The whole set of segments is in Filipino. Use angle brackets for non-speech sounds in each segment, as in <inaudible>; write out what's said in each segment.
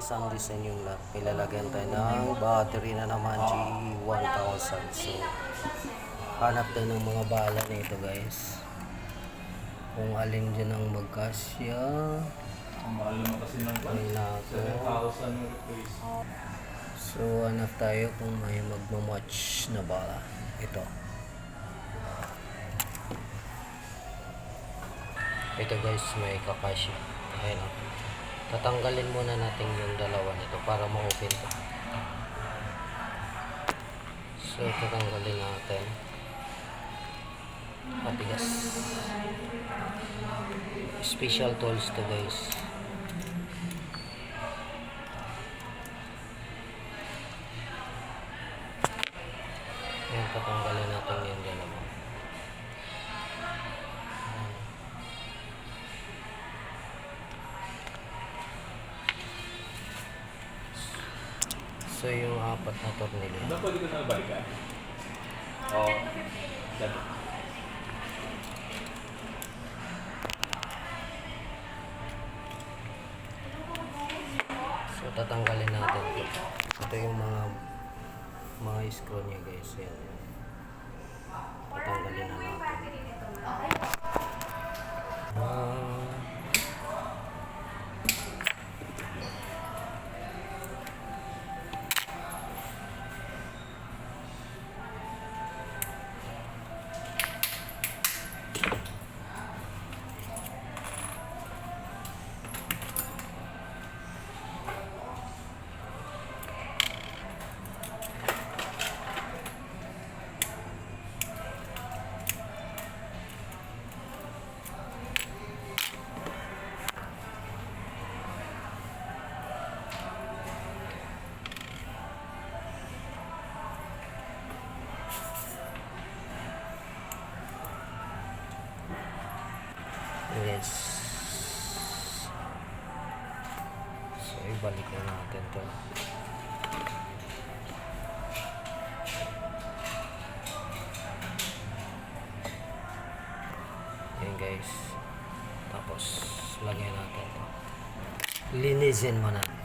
isang design yung lock. Ilalagyan tayo ng battery na naman G1000. So, hanap tayo ng mga bala nito guys. Kung alin dyan ang magkasya. Ang mahal naman kasi ng Ay nako. 7,000 yung replace. So, hanap tayo kung may magmamatch na bala. Ito. Ito guys, may kakashi. Ayan o. Tatanggalin muna natin yung dalawa nito para ma-open to. So, tatanggalin natin. Matigas. Special tools to guys. Ayan, tatanggalin natin yung dalawa. So, yung apat na tornilyo. Ano pwede ko na balikan? Oo. Dati. So, tatanggalin natin ito. Ito yung mga mga screw niya guys. Yan. Tatanggalin Yes. So, ibalik na natin to. Yan guys. Tapos, lagyan natin to. Linisin mo na.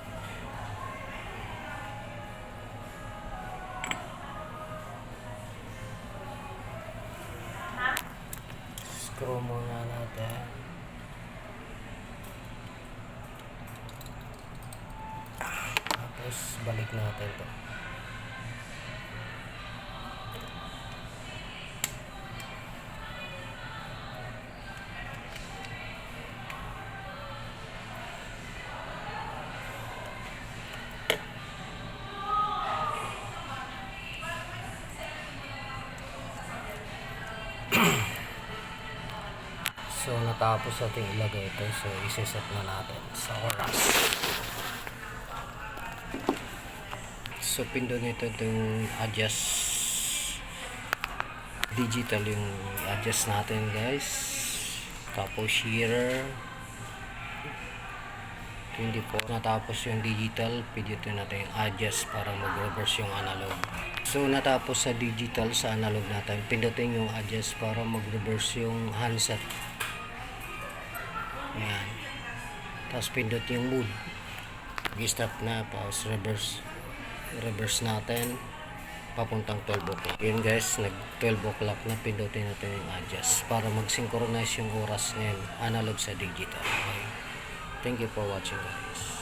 Screw muna natin. Tapos balik natin to. <clears throat> So natapos natin ilagay ito. So iseset na natin sa oras. So pindot nito itong adjust digital yung adjust natin guys. Tapos shearer 24. Natapos yung digital, pindutin natin yung adjust para mag-reverse yung analog. So natapos sa digital sa analog natin, pindutin yung adjust para mag-reverse yung handset. Ayan. Tapos pindot yung mood. Mag-stop na, tapos reverse. Reverse natin. Papuntang 12 o'clock. Yun guys, nag 12 o'clock na pindutin natin yung adjust para mag-synchronize yung oras ngayon analog sa digital. Okay. Thank you for watching guys.